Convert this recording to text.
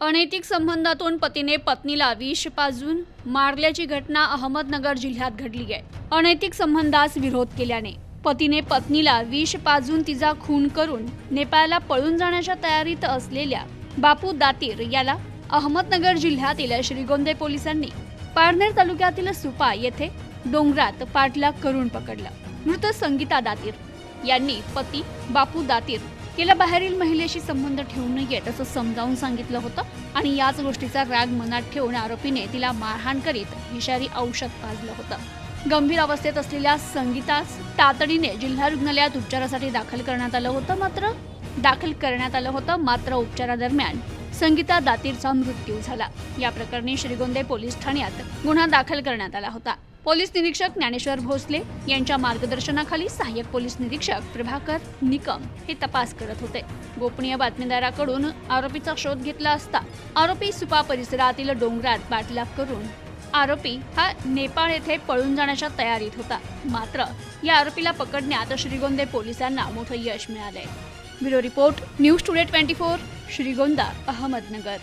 अनैतिक संबंधातून पतीने पत्नीला विष पाजून मारल्याची घटना अहमदनगर जिल्ह्यात घडली आहे. अनैतिक संबंधास विरोध केल्याने पतीने पत्नीला विष पाजून तिचा खून करून नेपाळला पळून जाण्याच्या तयारीत असलेल्या बापू दातीर याला अहमदनगर जिल्ह्यातील श्रीगोंदे पोलिसांनी पारनेर तालुक्यातील सुपा येथे डोंगरात पाठलाग करून पकडलं. मृत संगीता दातीर यांनी पती बापू दातीर तिला बाहेरील महिलेशी संबंध ठेवू नयेत असं समजावून सांगितलं होतं आणि याच गोष्टीचा राग मनात ठेवून आरोपीने तिला मारहाण करीत विषारी औषध पाजलं होतं. गंभीर अवस्थेत असलेल्या संगीतास तातडीने जिल्हा रुग्णालयात उपचारासाठी दाखल करण्यात आलं होतं मात्र दाखल करण्यात आलं होतं मात्र उपचारादरम्यान संगीता दातीरचा मृत्यू झाला. या प्रकरणी श्रीगोंदे पोलीस ठाण्यात गुन्हा दाखल करण्यात आला होता. पोलीस निरीक्षक ज्ञानेश्वर भोसले यांच्या मार्गदर्शनाखाली सहाय्यक पोलीस निरीक्षक प्रभाकर निकम हे तपास करत होते. गोपनीय बातमीदाराकडून आरोपीचा शोध घेतला असता आरोपी सुपा परिसरातील डोंगरात बाटलाप करून आरोपी हा नेपाळ येथे पळून जाण्याच्या तयारीत होता. मात्र या आरोपीला पकडण्यात श्रीगोंदे पोलिसांना मोठं यश मिळालंय. Bureau report news today twenty four Shrigonda Ahmednagar.